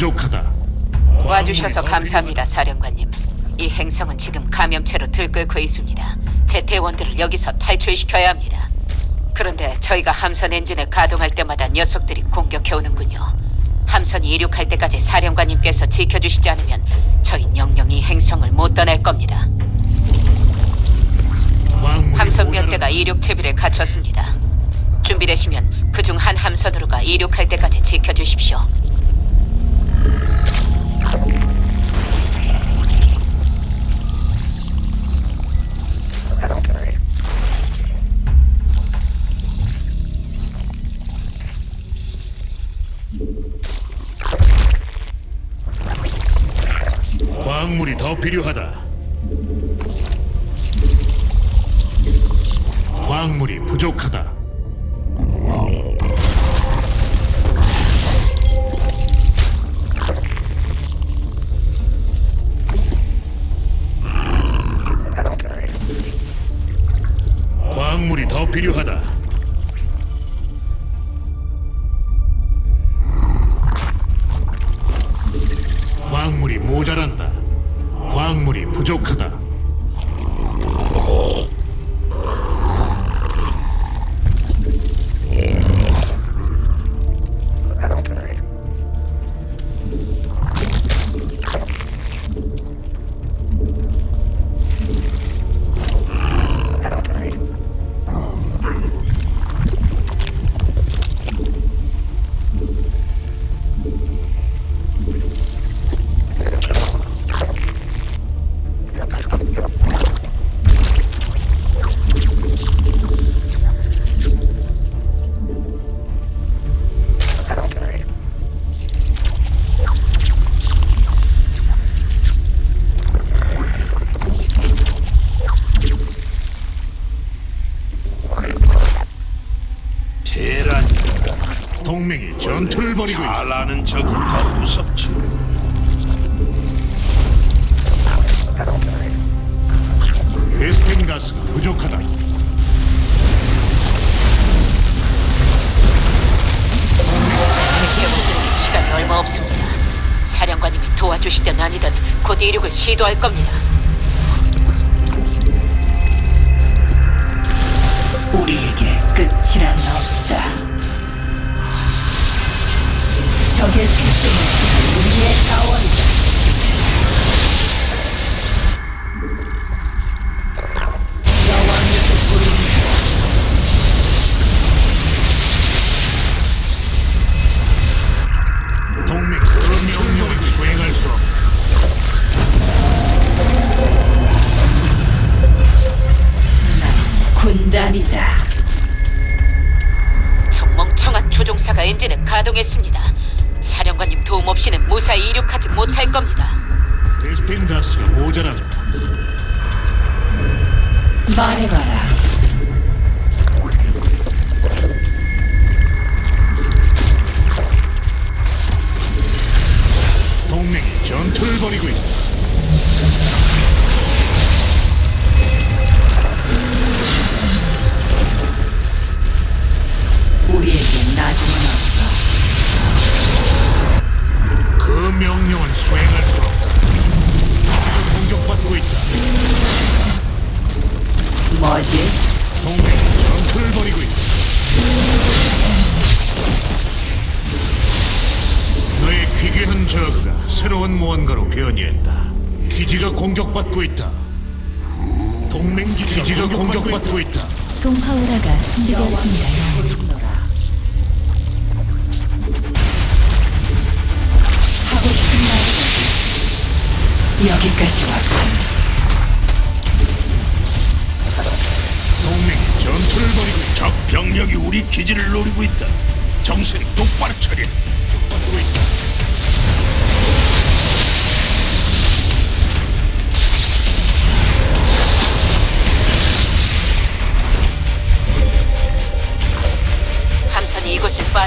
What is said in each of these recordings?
부족하다. 와주셔서 더 감사합니다, 사령관님. 이 행성은 지금 감염체로 들끓고 있습니다. 제 대원들을 여기서 탈출시켜야 합니다. 그런데 저희가 함선 엔진을 가동할 때마다 녀석들이 공격해 오는군요. 함선이 이륙할 때까지 사령관님께서 지켜주시지 않으면 저희 영영이 이 행성을 못 떠날 겁니다. 함선 몇. 대가 이륙 채비를 갖췄습니다. 준비되시면 그 중 한 함선으로가 이륙할 때까지 지켜주십시오. 광물이 더 필요하다. 광물이 부족하다. 필요하다. 광물이 모자란다. 광물이 부족하다. 가스가 부족하다. 시간이 얼마 없습니다. 사령관님이 도와주시든 아니든 곧 이륙을 시도할 겁니다. 우리에게 끝이란 없다. 적의 생명은 조종사가 엔진을 가동했습니다. 사령관님 도움 없이는 무사히 이륙하지 못할 겁니다. 베스핀 가스가 모자란다. 말해봐라. 동맹이 전투를 벌이고 있다. 새로운 무언가로 변이했다. 기지가 공격받고 있다. 동맹 기지가 공격받고 있다. 동화오라가 준비되었습니다. 하고 싶은 말이 여기까지 왔군. 동맹이 전투를 벌이고 있다. 적 병력이 우리 기지를 노리고 있다. 정신 똑바로 차려. 받고 있다.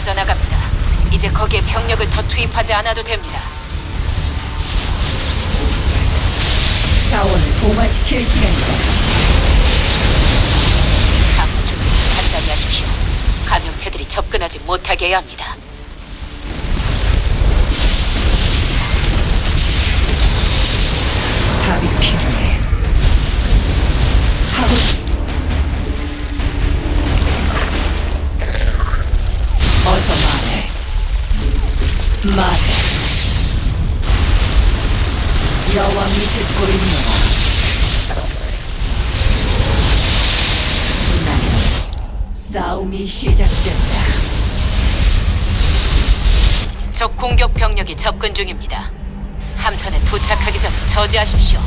빠져나갑니다. 이제 거기에 병력을 더 투입하지 않아도 됩니다. 자원을 도마시킬 시간이다. 감염체들이 접근하지 못하게 해야 합니다. 답이 필요해. 듣고. 나는 싸움이 시작된다. 적 공격 병력이 접근 중입니다. 함선에 도착하기 전에 저지하십시오.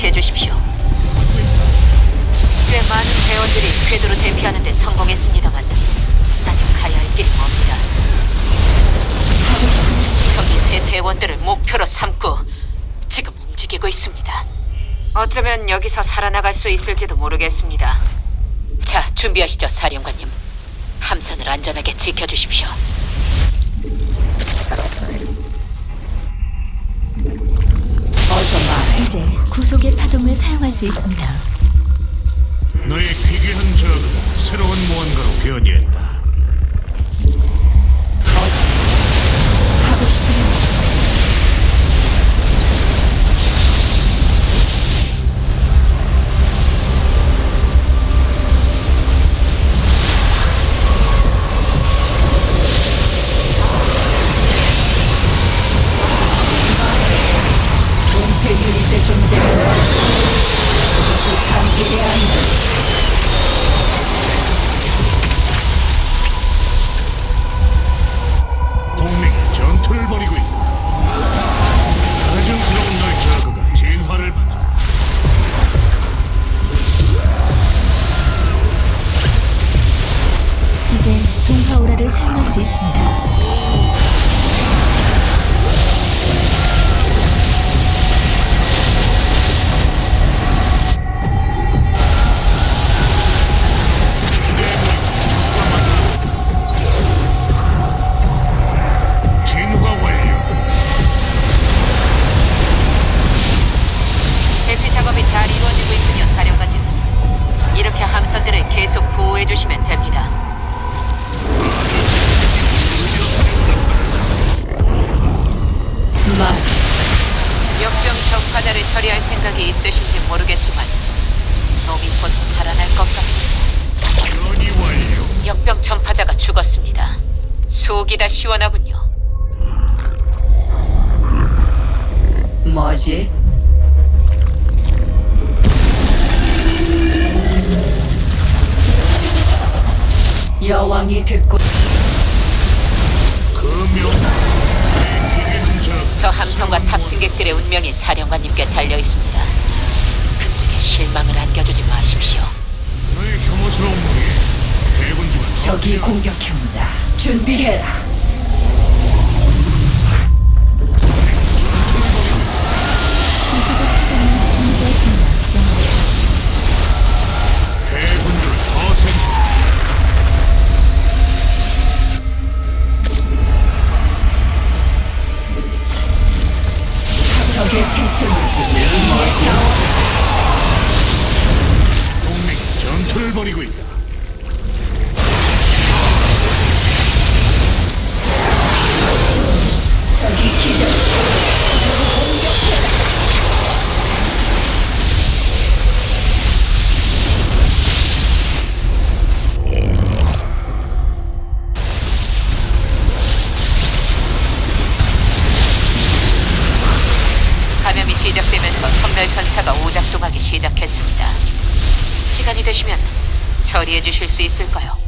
처치해 주십시오. 꽤 많은 대원들이 궤도로 대피하는 데 성공했습니다만 아직 가야 할 길이 멉니다. 적이 제 대원들을 목표로 삼고 지금 움직이고 있습니다. 어쩌면 여기서 살아나갈 수 있을지도 모르겠습니다. 자, 준비하시죠, 사령관님. 함선을 안전하게 지켜주십시오. 구속의 파동을 사용할 수 있습니다. 너의 귀귀한 저그가 새로운 무언가로 변이했다. 적파자를 처리할 생각이 있으신지 모르겠지만 놈이 곧 달아날 것 같습니다. 완료. 역병 전파자가 죽었습니다. 속이 다 시원하군요. 뭐지? 여왕이 듣고 운명이 사령관님께 달려 있습니다. 그들에게 실망을 안겨주지 마십시오. 너의 혐오스러운 무기 대군주가 더 적이 공격해온다. 준비해라. 주실 수 있을까요?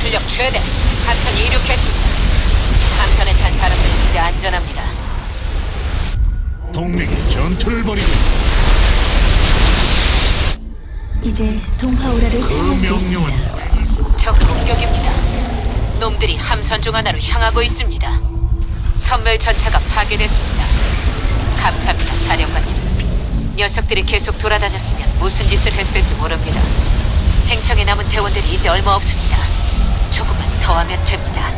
출력 최대. 함선이 이륙했습니다. 함선에 탄 사람들은 이제 안전합니다. 동맹이 전투를 벌이고 있다. 이제 동화오라를 그 사용할 수 명령은 있습니다. 적 공격입니다. 놈들이 함선 중 하나로 향하고 있습니다. 선멸 전차가 파괴됐습니다. 감사합니다, 사령관님. 녀석들이 계속 돌아다녔으면 무슨 짓을 했을지 모릅니다. 행성에 남은 대원들이 이제 얼마 없습니다. 조금만 더 하면 됩니다.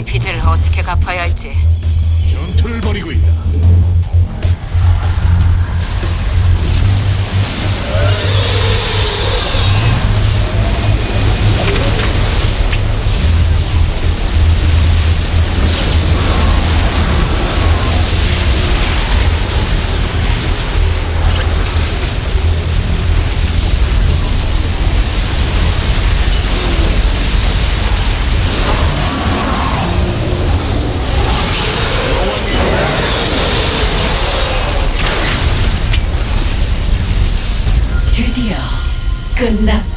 이 빚을 어떻게 갚아야 할지 전투를 벌이고 있다. 드디어 끝났군.